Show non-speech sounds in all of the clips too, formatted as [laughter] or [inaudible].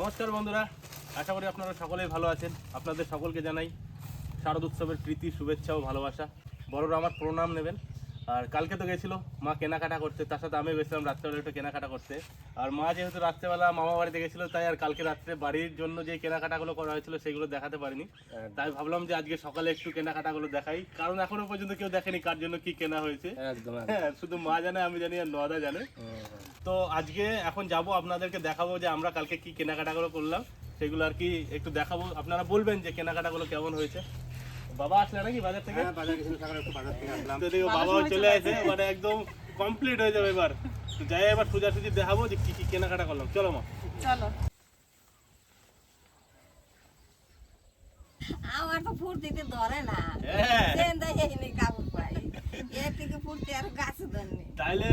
নমস্কার বন্ধুরা, আশা করি আপনারা সকলেই ভালো আছেন। আপনাদের সকলকে জানাই শারদ উৎসবের প্রীতি, শুভেচ্ছা ও ভালোবাসা। বড়রা আমার প্রণাম নেবেন। আর কালকে তো গেছিল মা কেনাকাটা করতে তার সাথে আমি গেছিলাম রাত্রেবেলা একটু কেনাকাটা করতে। আর মা যেহেতু রাত্রেবেলা মামা বাড়িতে গেছিল তাই আর কালকে রাত্রে বাড়ির জন্য যে কেনাকাটাগুলো করা হয়েছিল সেগুলো দেখাতে পারিনি। তাই ভাবলাম যে আজকে সকালে একটু কেনাকাটাগুলো দেখাই কারণ এখনও পর্যন্ত কেউ দেখেনি কার জন্য কি কেনা হয়েছে। একদম হ্যাঁ শুধু মা জানে আমি জানি আর নদা জানে। তো আজকে এখন যাব আপনাদেরকে দেখাবো যে আমরা কালকে কি কেনাকাটাগুলো করলাম সেগুলো আর কি একটু দেখাবো। আপনারা বলবেন যে কেনাকাটাগুলো কেমন হয়েছে। বাবা আসলে নাকি বাজার থেকে? হ্যাঁ, বাজার গেছিলাম সকালে একটু বাজার থেকে আসলাম তো দেখো বাবাও চলে আসে মানে একদম কমপ্লিট হয়ে যাবে এবার। তো যাই এবার সোজাসুজি দেখাবো যে কি কি কেনাকাটা করলাম। চলো মা। চলো। আমার তো ফুর্তিতে ধরে না। হ্যাঁ। তাইলে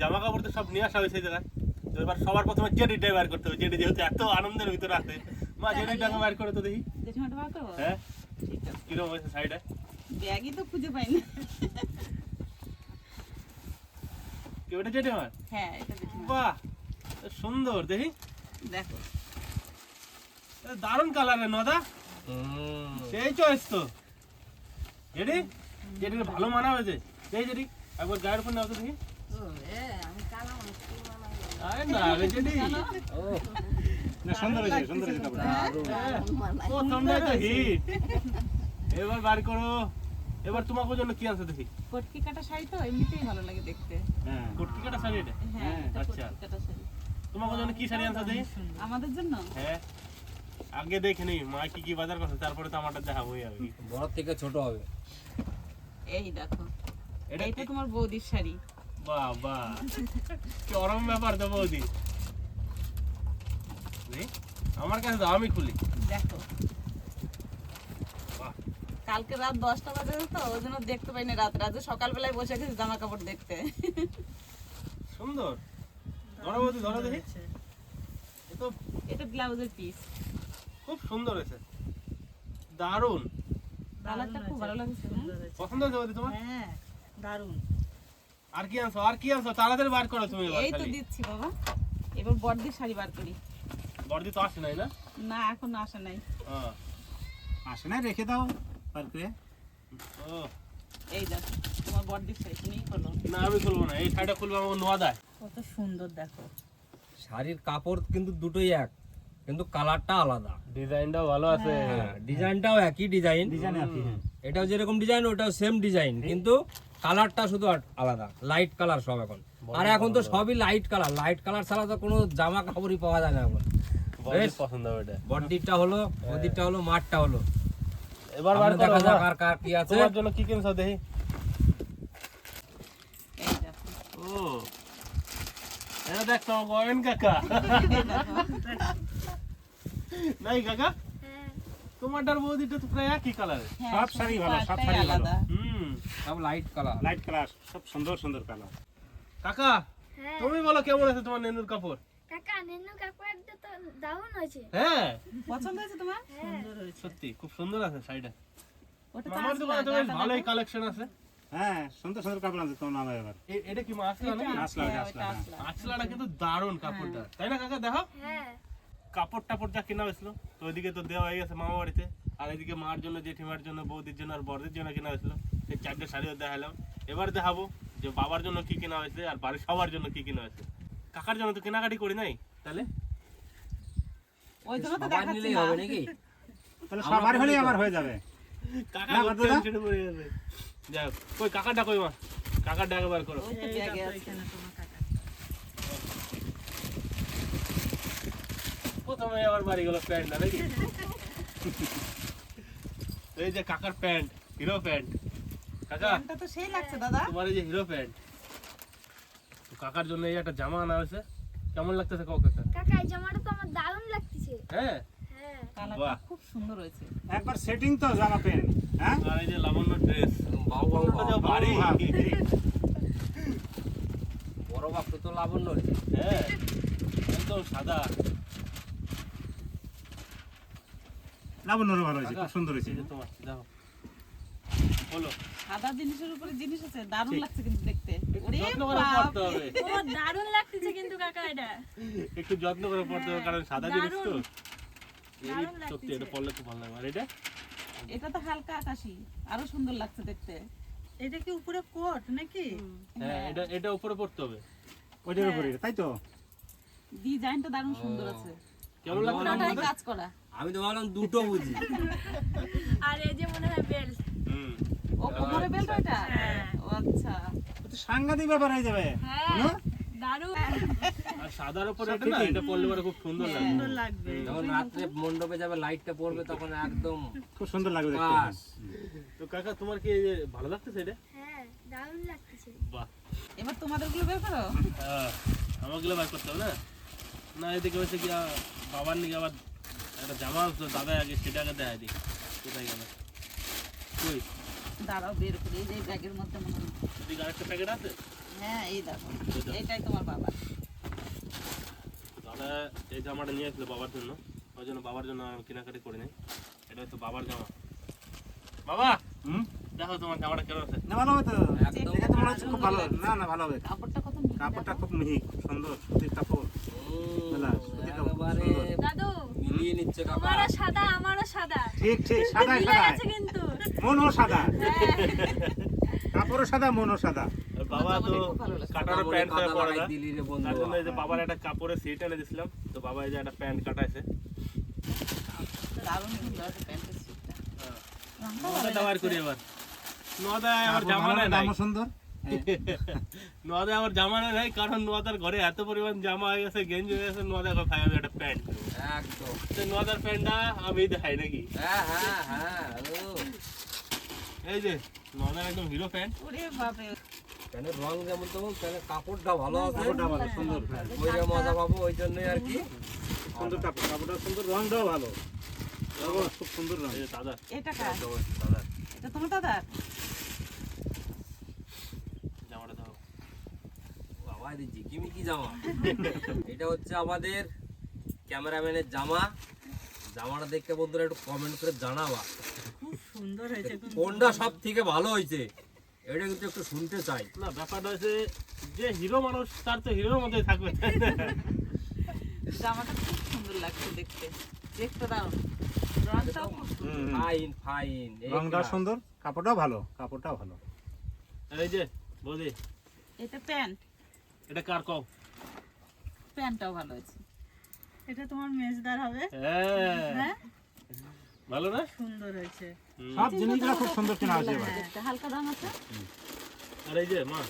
জামা কাপড় তো সব নিয়ে আসা হয়েছে জায়গায়। তো এবার সবার প্রথমে জেডিটাই বার করতে হবে। জেডি যেহেতু এত আনন্দের ভিতরে আছে। মা জেডিটাকে বার করে তো দেখি। হ্যাঁ। কীরকম হয়েছে সাইডে ব্যাগই তো খুঁজে পাই না কি ওটা জেডি আমার হ্যাঁ এটা জেঠিমা বাহ সুন্দর দেখি দেখো এ দারুণ কালারের নদা সেই চয়েস তো। জেডি জেডি ভালো মানা হয়েছে এই জেডি একবার গায়ের উপর নাও তো দেখি। ও এ আমি কালা মানুষ কি মানাই আরে না রে জেডি না সুন্দর হয়েছে সুন্দর হয়েছে কাপড় হ্যাঁ, মানাই তো হিট এবার বার করো। এবার তোমাকে জন্য কি আনছে দেখি? কটকি কাটা শাড়ি তো এমনিতেই ভালো লাগে দেখতে। হ্যাঁ কুটকি কাটা শাড়ি এটা? হ্যাঁ আচ্ছা। কটকি কাটা শাড়ি। তোমাকে জন্য কি শাড়ি আনছে দেখি? আমাদের জন্য? হ্যাঁ। আগে দেখে নি মা কি কি বাজার করছে তারপরে তো আমারটা দেখাবোই আর কি। বড় থেকে ছোট হবে। এই দেখো এটা তোমার বৌদির শাড়ি। বাহ বাহ চরম ব্যাপার তো বৌদি। আমার কাছে দাও আমি খুলি। দেখো। বাহ। কালকে রাত দশটা বাজে তো ওই জন্য দেখতে পাইনি রাত। রাতে সকালবেলায় বসে গেছি জামা কাপড় দেখতে। সুন্দর। ধরো বৌদি ধরো দেখি। এটা ব্লাউজের পিস খুব সুন্দর হয়েছে। দারুণ। কালারটা খুব ভালো লাগছে না? পছন্দ হয়েছে বৌদি তোমার? হ্যাঁ দারুণ আর কি আনছো? আর কি আনছো? তাড়াতাড়ি বার করো তুমি এই তো দিচ্ছি বাবা। এবার বড়দির শাড়ি বার করি। বর্দি তো আসে নাই না? না এখন আসে নাই। হ্যাঁ। আসে না রেখে দাও পার করে ও। এই দেখো তোমার শাড়ি তুমি খোলো না আমি খুলবো না এই শাড়িটা খুলবো আমাকে নোয়া দেয় কত সুন্দর দেখো। শাড়ির কাপড় কিন্তু দুটোই এক কিন্তু কালারটা আলাদা। ডিজাইনটাও ভালো আছে। হ্যাঁ। ডিজাইনটাও একই ডিজাইন। ডিজাইন কি হ্যাঁ। এটাও যেরকম ডিজাইন ওটাও সেম ডিজাইন কিন্তু কালারটা শুধু আলাদা লাইট কালার সব এখন। আর এখন তো সবই লাইট কালার লাইট কালার ছাড়া তো কোনো জামা কাপড়ই পাওয়া যায় না এখন। পছন্দ হবে এটা বডিটা হলো ওদিকটা হলো মাঠটা হলো। এবার বার দেখা যাক আর কার কি আছে। তোমার জন্য কি কিনছো দেখি। ও। এটা দেখ তোমার গোয়েন কাকা। নাই কাকা? তোমারটার বৌদিটা তো প্রায় একই কালারের হ্যাঁ, সব শাড়ি ভালো, সব শাড়ি ভালো। হুম। সব লাইট কালার লাইট কালার সব সুন্দর সুন্দর কালার কাকা হ্যাঁ। তুমি বলো কেমন আছে তোমার নেনুর কাপড়? কাকা নেনু কাপড়টা তো দারুণ হয়েছে। হ্যাঁ? পছন্দ হয়েছে তোমার? হ্যাঁ। সত্যি খুব সুন্দর আছে শাড়িটা। ওটা আসলে দোকানে তো বেশ ভালোই কালেকশন আছে। হ্যাঁ সুন্দর সুন্দর কাপড় আনছে তোমার নামে এবার। এটা কি মাছলা নাকি? আসলা হ্যাঁ, আসলা হ্যাঁ। কিন্তু দারুণ কাপড়টা। তাই না কাকা? দেখো। হ্যাঁ। কাপড় টাপড় যা কেনা হয়েছিল তো ওইদিকে তো দেওয়া হয়ে গেছে মামা বাড়িতে। আর এদিকে মার জন্য জেঠিমার জন্য বৌদির জন্য আর বড়দের জন্য কেনা হয়েছিল। সেই চারটে শাড়িও দেখালাম। এবার দেখাবো যে বাবার জন্য কি কেনা হয়েছে আর বাড়ির সবার জন্য কি কেনা হয়েছে। কাকার জন্য তো কেনাকাটি করি নাই তাহলে? ওই জন্য তো দেখাচ্ছি না। হবে নাকি? তাহলে সবার হলেই আমার হয়ে যাবে। কাকা না, টেনশনে পড়ে যাই কই কাকার ডাকে বার করো। ওই তো ব্যাগে আছে প্রথমে আবার বাড়ি গেল প্যান্ট না নাকি? এই যে কাকার প্যান্ট হিরো প্যান্ট। কাকা প্যান্টটা তো সেই লাগছে দাদা। তোমার এই যে হিরো প্যান্ট। কাকার জন্য এই একটা জামা আনা হয়েছে। কেমন লাগতেছে কাকা কাকা? কাকা এই জামাটা তো আমার দারুণ লাগতেছে হ্যাঁ? হ্যাঁ। কালারটা খুব সুন্দর হয়েছে। একবার সেটিং তো জামা প্যান্ট হ্যাঁ? আর এই যে লাবণ্য ড্রেস বাউ বাউ বাউ। ভারী বড়। বাপু তো লাবণ্য রে। হ্যাঁ একদম সাদা। লাবণ্যরও ভালো হয়েছে খুব সুন্দর হয়েছে। তোমার বলো। সাদা জিনিসের উপরে জিনিস আছে দারুণ লাগছে কিন্তু দেখতে। যত্ন করে পড়তে হবে। ও দারুণ লাগতেছে কিন্তু কাকা এটা। একটু যত্ন করে পড়তে হবে কারণ সাদা জিনিস তো। সত্যি এটা পড়লে খুব ভালো লাগবে। আর এটা? এটা তো হালকা আকাশি। আরও সুন্দর লাগছে দেখতে। এটা কি উপরে কোট নাকি? হ্যাঁ এটা এটা উপরে পড়তে হবে। ওইটার উপরে তাই তো? ডিজাইনটা দারুণ সুন্দর আছে। কেমন লাগছে কাজ করা। আমি তো ভাবলাম দুটো বুঝি। [laughs] আর এই যে মনে হয় বেল্ট। হুম। ও কোমরে বেল্ট ওটা হ্যাঁ। ও আচ্ছা। তো সাংঘাতিক ব্যাপার হয়ে যাবে। হ্যাঁ আর সাদার উপরে এটা না এটা পড়লে পরে খুব সুন্দর লাগবে। সুন্দর লাগবে। যখন মণ্ডপে যাবে লাইটটা পড়বে তখন একদম খুব সুন্দর লাগবে দেখতে। তো কাকা তোমার কি ভালো লাগতেছে এটা? হ্যাঁ দারুণ লাগতেছে। বাহ। এবার তোমাদেরগুলো বের করো। হ্যাঁ, বার করতে হবে না? না এদিকে হচ্ছে কি বাবার নাকি আবার একটা জামা দাদা আগে সেটা আগে দেখাই দিই। কোথায় গেল? কই? দাঁড়াও বের করি এই যে ব্যাগের মধ্যে মনে হয়। এদিকে আরেকটা প্যাকেট আছে? হ্যাঁ এই দেখো। এটাই তোমার বাবা। এই জামাটা নিয়ে আসলো বাবার জন্য। ওই জন্য বাবার জন্য আমি কেনাকাটি করে নিই। এটা হচ্ছে বাবার জামা। বাবা! হুম? দেখো তোমার জামাটা কেমন আছে? না ভালো হবে তো দেখে তো মনে হচ্ছে খুব ভালো। না না ভালো হবে। কাপড়টা কত মিহি কাপড়টা খুব মিহি সুন্দর সুতির কাপড়। কাপড় দাদু মিলিয়ে নিচ্ছে কাকা তোমারও সাদা আমারও সাদা। ঠিক ঠিক সাদা সাদা কিন্তু। মনও সাদা। কাপড়ও সাদা মনও সাদা। বাবা তো কাটার প্যান্ট পরে কাদা না। দিলি রে বন্ধু। তার জন্য এই যে বাবার একটা কাপড়ের সেট এনে দিছিলাম। তো বাবা এই যে একটা প্যান্ট কাটাইছে। দারুণ সুন্দর প্যান্টের সেটটা হ্যাঁ। আমরা ব্যবহার করি এবার। নদায় আমার জামা নাই সুন্দর? [laughs] নদায় আমার জামা নেই কারণ নদার ঘরে এত পরিমাণ জামা হয়ে গেছে গেঞ্জি হয়ে গেছে নদা এখন আমি একটা প্যান্ট একদম। তো নদার প্যান্টটা আমি দেখাই নাকি? হ্যাঁ হ্যাঁ হ্যাঁ এই যে নদার একদম হিরো প্যান্ট। ওরে বাপরে। রং যেমন তেমন প্যানের কাপড়টা ভালো আছে কাপড়টা ভালো সুন্দর। হ্যাঁ। ওই যে মজা পাবো ওই জন্যই আর কি। সুন্দর কাপড় কাপড়টা সুন্দর রংটাও ভালো। খুব সুন্দর রং। দাদা এটা দাদা। এটা তোমার দাদার জামাটা দাও এটা ঝিকিমিকি জামা? এটা হচ্ছে আমাদের ক্যামেরাম্যানের জামা। জামাটা দেখতে বন্ধুরা একটু কমেন্ট করে জানাবা। খুব সুন্দর হয়েছে কোনটা সব থেকে ভালো হয়েছে? এটা কিন্তু একটু শুনতে চাই। না ব্যাপারটা হচ্ছে যে হিরো মানুষ তার তো হিরোর মধ্যেই থাকবে। তাই না? জামাটা খুব সুন্দর লাগছে দেখতে। দেখতে হুম। ফাইন ফাইন সুন্দর কাপড়টাও ভালো কাপড়টাও ভালো। এই যে বৌদি। এটা প্যান্ট। এটা কার কও? প্যান্টটাও ভালো হয়েছে। এটা তোমার মেজদার হবে। হ্যাঁ। হ্যাঁ? ভালো না? সুন্দর হয়েছে। সব জিনিসগুলো খুব সুন্দর কেনা আছে এবার। দেখতে হালকা দাম আছে। আর এই যে মা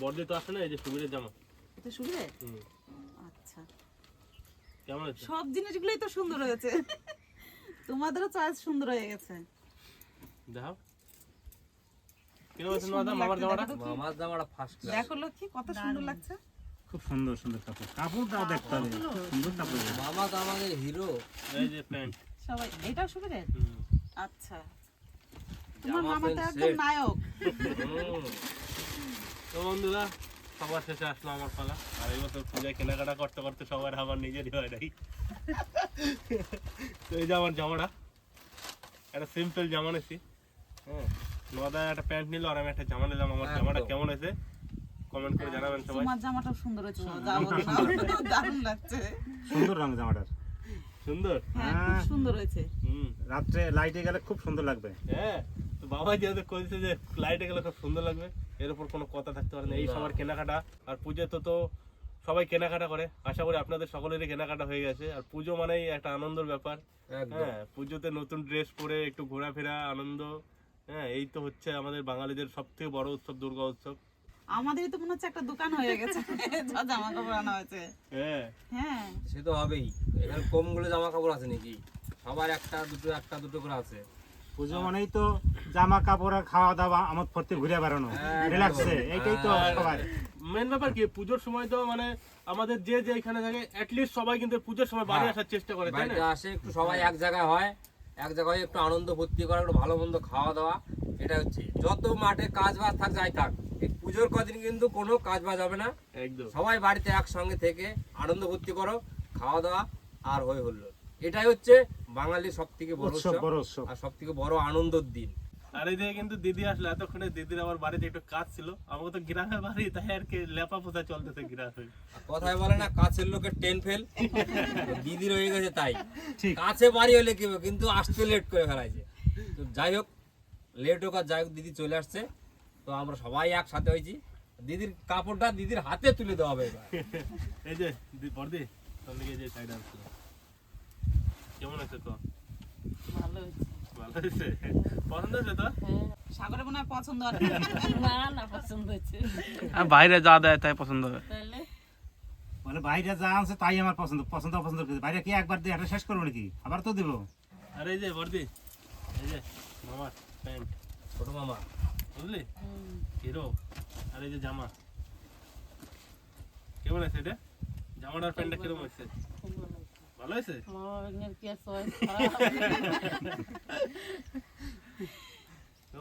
বর্দি তো আসে না এই যে সুবিরের জামা। এটা সুবিধে? হুম। আচ্ছা। কেমন হচ্ছে সব জিনিসগুলোই তো সুন্দর হয়েছে। তোমাদেরও চয়েস সুন্দর হয়ে গেছে। দেখো মামার জামাটা? মামার জামাটা ফার্স্ট ক্লাস দেখো লক্ষ্মী কত সুন্দর লাগছে। খুব সুন্দর সুন্দর কাপড়। কাপড়টাও দেখতে হবে। সুন্দর কাপড় মামা তো আমাদের হিরো এই যে প্যান্ট। সবাই এটাও সুবিধে হুম। আচ্ছা। তোমার জামা মামা তো একদম নায়ক। তো বন্ধুরা সবার শেষে আসলো আমার পালা। আর এই বছর পূজায় কেনাকাটা করতে করতে সবার আমার নিজেরই হয় নাই। তো এই যে আমার জামাটা। একটা সিম্পল জামা নিছি। হ্যাঁ নদা একটা প্যান্ট নিল আর আমি একটা জামা নিলাম। আমার জামাটা কেমন হয়েছে? কমেন্ট করে জানাবেন সবাই। তোমার জামাটাও সুন্দর হয়েছে। [laughs] দারুণ লাগছে। সুন্দর রং জামাটার। সুন্দর? হ্যাঁ খুব সুন্দর হয়েছে। হুম। রাত্রে লাইটে গেলে খুব সুন্দর লাগবে। হ্যাঁ তো বাবা যেহেতু কইছে যে লাইটে গেলে খুব সুন্দর লাগবে এর উপর কোনো কথা থাকতে পারে না। এই সবার কেনাকাটা আর পুজো তো তো সবাই কেনাকাটা করে। আশা করি আপনাদের সকলেরই কেনাকাটা হয়ে গেছে। আর পুজো মানেই একটা আনন্দের ব্যাপার। হ্যাঁ পুজোতে নতুন ড্রেস পরে একটু ঘোরাফেরা আনন্দ হ্যাঁ এই তো হচ্ছে আমাদের বাঙালিদের সব থেকে বড় উৎসব দুর্গা উৎসব। আমাদেরই তো মনে হচ্ছে একটা দোকান হয়ে গেছে যা জামা কাপড় আনা হয়েছে। হ্যাঁ। হ্যাঁ। সে তো হবেই। এখানে কমগুলো জামা কাপড় আছে নাকি? সবার একটা দুটো একটা দুটো করে আছে। পুজো মানেই তো জামা কাপড় আর খাওয়া দাওয়া আমার প্রত্যেক ঘুরে বেড়ানো। রিল্যাক্সে এইটাই তো সবার। মেন ব্যাপার কি পুজোর সময় তো মানে আমাদের যে যে এখানে থাকে অ্যাটলিস্ট সবাই কিন্তু পুজোর সময় বাড়ি হ্যাঁ। আসার চেষ্টা করে তাই না? আসে একটু সবাই এক জায়গায় হয়। এক জায়গায় একটু আনন্দ ভর্তি করা একটু ভালো মন্দ খাওয়া দাওয়া এটা হচ্ছে। যত মাঠে কাজ বাজ থাক যাই থাক এই পুজোর কদিন কিন্তু কোনো কাজ বাজ হবে না। একদম। সবাই বাড়িতে একসঙ্গে থেকে আনন্দ ভর্তি করো খাওয়া দাওয়া আর হয়ে হলো এটাই হচ্ছে বাঙালির সব থেকে বড় উৎসব উৎসব বড় উৎসব। আর সব থেকে বড় আনন্দের দিন। আর এই দিকে কিন্তু দিদি আসলো এতক্ষণে দিদির আমার বাড়িতে একটু কাজ ছিল। আমাকে তো গ্রামে বাড়ি তাই আর কি লেপা পোতা চলতেছে গ্রামে। কথায় বলে না কাছের লোকের টেন ফেল দিদির হয়ে গেছে তাই। কাছে বাড়ি হলে কি কিন্তু আসতে লেট করে ফেলাইছে। তো যাই হোক লেট হোক আর যাই হোক দিদি চলে আসছে। তো আমরা সবাই একসাথে হয়েছি। দিদির কাপড়টা দিদির হাতে তুলে দেওয়া হবে এবার। এই যে দি- বর্দি তোর দিকে যে সাইড আসলো কেমন আছে তো? ভালো হয়েছে। ভালো হয়েছে পছন্দ হয়েছে তো সাগরে মনে পছন্দ না না পছন্দ হচ্ছে বাইরে যা দেয় তাই পছন্দ মানে বাইরে যা আছে তাই আমার পছন্দ পছন্দ অপছন্দ বাইরে কি একবার দিয়ে এটা শেষ করব নাকি? আবার তো দেবো। আর এই যে বর্দি। এই যে মামার প্যান্ট ছোট মামা বুঝলি? হিরো আর এই যে জামা। কেমন আছে এটা? জামাটার প্যান্টটা কীরকম হয়েছে? ভালো হয়েছে?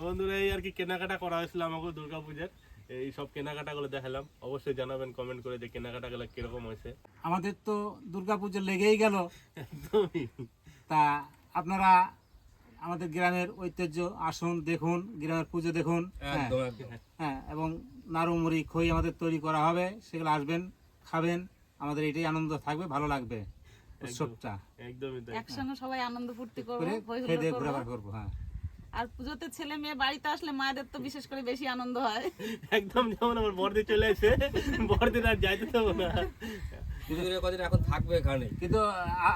বন্ধুরা এই আর কি কেনাকাটা করা হয়েছিল আমাকে দুর্গা পূজার এই সব কেনাকাটা গুলো দেখালাম। অবশ্যই জানাবেন কমেন্ট করে যে কেনাকাটা গুলো কীরকম হয়েছে। আমাদের তো দুর্গা পুজো লেগেই গেল। তা আপনারা আমাদের গ্রামের ঐতিহ্য আসুন দেখুন গ্রামের পুজো দেখুন। হ্যাঁ হ্যাঁ এবং নাড়ুমুড়ি খই আমাদের তৈরি করা হবে। সেগুলো আসবেন খাবেন। আমাদের এটাই আনন্দ থাকবে ভালো লাগবে। উৎসবটা। একদমই তাই। একসঙ্গে সবাই আনন্দ ফুর্তি করব হই হ্যাঁ। আর পুজোতে ছেলে মেয়ে বাড়িতে আসলে মায়েদের তো বিশেষ করে বেশি আনন্দ হয়। একদম যেমন আমার বর্দি চলে আসে বর্দির আর যাইতে দেবো না। কদিন এখন থাকবে এখানে? কিন্তু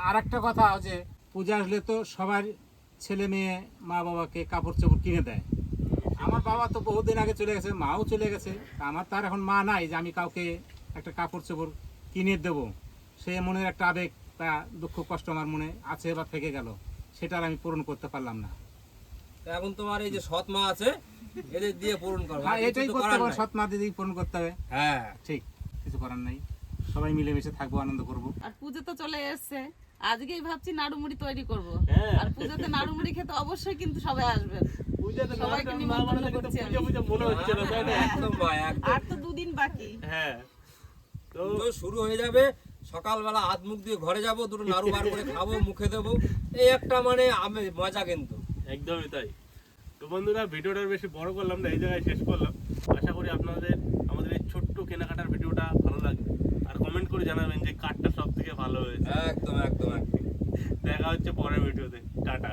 আর একটা কথা হচ্ছে পূজা আসলে তো সবার ছেলে মেয়ে মা বাবাকে কাপড় চোপড় কিনে দেয়। আমার বাবা তো বহুদিন আগে চলে গেছে মাও চলে গেছে। তা আমার তার এখন মা নাই যে আমি কাউকে একটা কাপড় চোপড় কিনে দেবো। সে মনের একটা আবেগ বা দুঃখ কষ্ট আমার মনে আছে বা থেকে গেল। সেটা আমি পূরণ করতে পারলাম না। এখন তোমার এই যে সৎ মা আছে এদের দিয়ে পূরণ করব হ্যাঁ এটাই করতে হবে নাই। সৎ মা দিদি পূরণ করতে হবে। হ্যাঁ। ঠিক কিছু করার নাই। সবাই মিলেমিশে থাকব আনন্দ করব। আর পুজো তো চলে এসছে। আজকেই ভাবছি নাড়ু মুড়ি তৈরি করব। হ্যাঁ। আর পুজোতে নাড়ু মুড়ি খেতে অবশ্যই কিন্তু সবাই আসবেন। পূজাতে না সবাইকে নিমন্ত্রণ করছি আমি। পূজা পূজা মনে হচ্ছে না তাই না? একদম ভাই একদম। আর তো দুদিন বাকি। হ্যাঁ। তো শুরু হয়ে যাবে সকালবেলা হাত মুখ দিয়ে ঘরে যাব দুটো নাড়ু বার করে খাব মুখে দেবো। এই একটা মানে আমি মজা কিন্তু। একদমই তাই। তো বন্ধুরা ভিডিওটা বেশি বড় করলাম না এই জায়গায় শেষ করলাম। আশা করি আপনাদের আমাদের এই ছোট্ট কেনাকাটার ভিডিওটা ভালো লাগবে। আর কমেন্ট করে জানাবেন যে কার্ডটা সব থেকে ভালো হয়েছে। একদম একদম একদম। দেখা হচ্ছে পরের ভিডিওতে। টাটা।